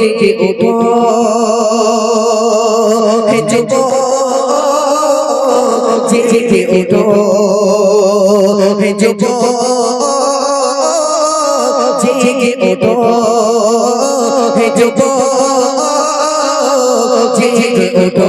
জেগে ওঠো হে যুবক জেগে ওঠো হে যুবক জেগে ওঠো হে যুবক জেগে ওঠো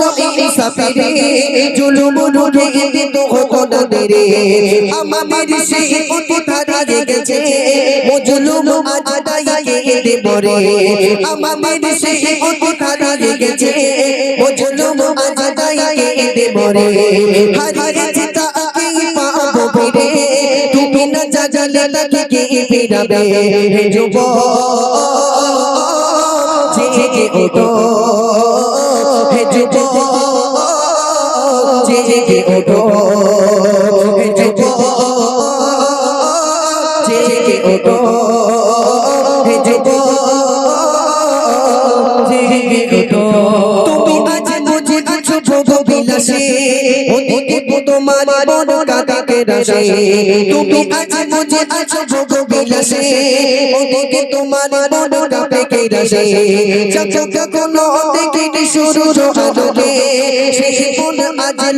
ইনসাফেরে জুলুম নুরে দিত হবে না দেরে আমাদের সেই অতি হারিয়ে গেছে মজলুম আজ দাইকে দেবরে আমাদের সেই অতি হারিয়ে গেছে মজলুম আজ দাইকে দেবরে হারিয়েছে তাকে পাবো ফিরে তুমি না জাগালে তাকে কে ফিরাবে যুবক জেগে ওঠো হে যুবক জেগে ওঠো। জেগে ওঠো। জেগে ওঠো। তুমি আজ বুঝে আছো ভোগ বিলাসে। ওদিকে তোমার মন কাঁদিতে রাসে। তুমি আজ বুঝে আছো ভোগ বিলাসে। ওদিকে তোমার মন কাঁদিতে রাসে। চক কোনো দেখি শুরু আলোকে সেই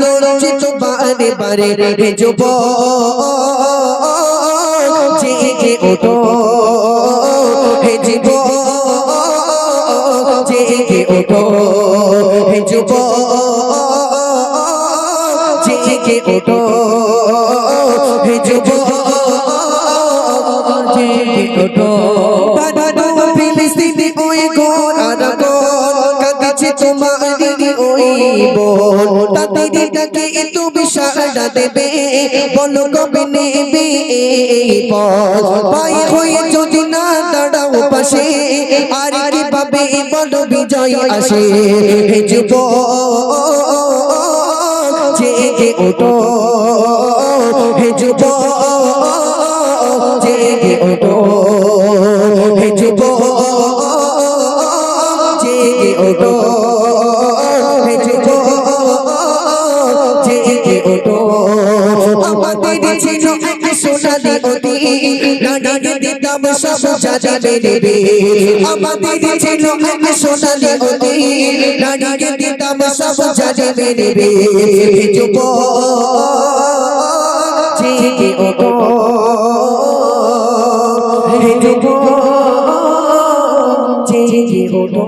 লড়ছে বারে বারে রে যুবক জেগে ওঠো। হে যুবক জেগে ওঠো। হে যুবক জেগে ওঠো। হে যুবক জেগে ওঠো। তোমারি ওই তাদের ডাকে তুমি সাড়া দেবে। বলো কবে নেবে। পায়ে হয়ে যদি না দাঁড়াও পাশে, আর কি পাবে বলো বিজয় আসে? হে যুবক জেগে ওঠো। হে যুবক জেগে ওঠো। হে যুবক জেগে ওঠো। আমাদের ছিল এক সোনালি অতি নানাকে দিতাম সব জানি নেবে আমাদের ছিল এক সোনালি অতি নানাকে দিতাম সব নেবে হে যুবক জেগে ওঠো হে যুবক জেগে ওঠো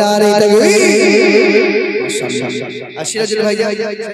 নারে তকবীর আর সিরাজুল ভাই